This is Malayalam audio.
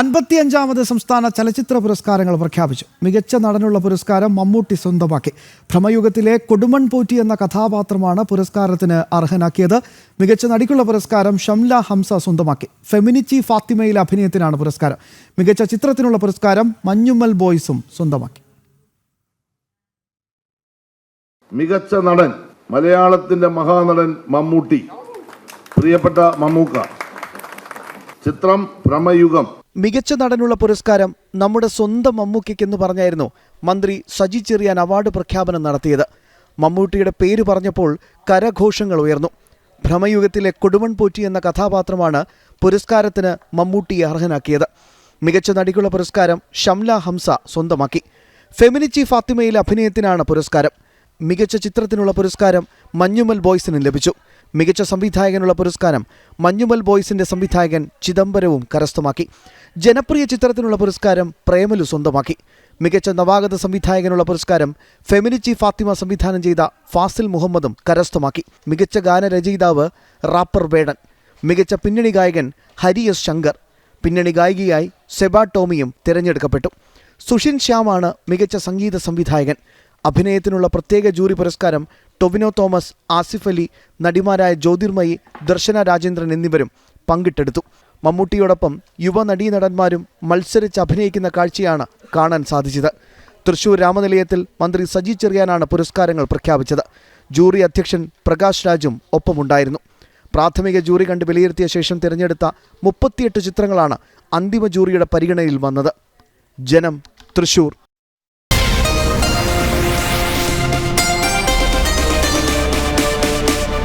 അൻപത്തിയഞ്ചാമത് സംസ്ഥാന ചലച്ചിത്ര പുരസ്കാരങ്ങൾ പ്രഖ്യാപിച്ചു. മികച്ച നടനുള്ള പുരസ്കാരം മമ്മൂട്ടി സ്വന്തമാക്കി. ഭ്രമയുഗത്തിലെ കൊടുമൺ പോറ്റി എന്ന കഥാപാത്രമാണ് പുരസ്കാരത്തിന് അർഹനാക്കിയത്. മികച്ച നടിക്കുള്ള പുരസ്കാരം ഷംല ഹംസ സ്വന്തമാക്കി. ഫെമിനിച്ചി ഫാത്തിമയിലെ അഭിനയത്തിനാണ് പുരസ്കാരം. മികച്ച ചിത്രത്തിനുള്ള പുരസ്കാരം മഞ്ഞുമ്മൽ ബോയ്സും സ്വന്തമാക്കി. മികച്ച നടൻ മലയാളത്തിന്റെ മഹാനടൻ മമ്മൂട്ടി. പ്രിയപ്പെട്ട മമ്മൂക്ക ചിത്രം ഭ്രമയുഗം. മികച്ച നടനുള്ള പുരസ്കാരം നമ്മുടെ സ്വന്തം മമ്മൂക്കിക്കെന്ന് പറഞ്ഞായിരുന്നു മന്ത്രി സജി ചെറിയാൻ അവാർഡ് പ്രഖ്യാപനം നടത്തിയത്. മമ്മൂട്ടിയുടെ പേര് പറഞ്ഞപ്പോൾ കരഘോഷങ്ങൾ ഉയർന്നു. ഭ്രമയുഗത്തിലെ കൊടുമൺ പോറ്റി എന്ന കഥാപാത്രമാണ് പുരസ്കാരത്തിന് മമ്മൂട്ടിയെ അർഹനാക്കിയത്. മികച്ച നടിക്കുള്ള പുരസ്കാരം ഷംല ഹംസ സ്വന്തമാക്കി. ഫെമിനിച്ചി ഫാത്തിമയിലെ അഭിനയത്തിനാണ് പുരസ്കാരം. മികച്ച ചിത്രത്തിനുള്ള പുരസ്കാരം മഞ്ഞുമൽ ബോയ്സിന് ലഭിച്ചു. മികച്ച സംവിധായകനുള്ള പുരസ്കാരം മഞ്ഞുമൽ ബോയ്സിന്റെ സംവിധായകൻ ചിദംബരവും കരസ്ഥമാക്കി. ജനപ്രിയ ചിത്രത്തിനുള്ള പുരസ്കാരം പ്രേമലു സ്വന്തമാക്കി. മികച്ച നവാഗത സംവിധായകനുള്ള പുരസ്കാരം ഫെമിനിച്ചി ഫാത്തിമ സംവിധാനം ചെയ്ത ഫാസിൽ മുഹമ്മദും കരസ്ഥമാക്കി. മികച്ച ഗാനരചയിതാവ് റാപ്പർ വേടൻ മികച്ച പിന്നണി ഗായകൻ ഹരി എസ് ശങ്കർ. പിന്നണി ഗായികയായി സെബാ ടോമിയും തിരഞ്ഞെടുക്കപ്പെട്ടു. സുഷിൻ ശ്യാമാണ് മികച്ച സംഗീത സംവിധായകൻ. അഭിനയത്തിനുള്ള പ്രത്യേക ജൂറി പുരസ്കാരം ടൊവിനോ തോമസ് ആസിഫ് അലി നടിമാരായ ജ്യോതിർമയി ദർശന രാജേന്ദ്രൻ എന്നിവരും പങ്കിട്ടെടുത്തു. മമ്മൂട്ടിയോടൊപ്പം യുവ നടീനടന്മാരും മത്സരിച്ച് അഭിനയിക്കുന്ന കാഴ്ചയാണ് കാണാൻ സാധിച്ചത്. തൃശൂർ രാമനിലയത്തിൽ മന്ത്രി സജി ചെറിയാനാണ് പുരസ്കാരങ്ങൾ പ്രഖ്യാപിച്ചത്. ജൂറി അധ്യക്ഷൻ പ്രകാശ് രാജും ഒപ്പമുണ്ടായിരുന്നു. പ്രാഥമിക ജൂറി കണ്ട് വിലയിരുത്തിയ ശേഷം തിരഞ്ഞെടുത്ത മുപ്പത്തിയെട്ട് ചിത്രങ്ങളാണ് അന്തിമ ജൂറിയുടെ പരിഗണനയിൽ വന്നത്. ജനം തൃശൂർ.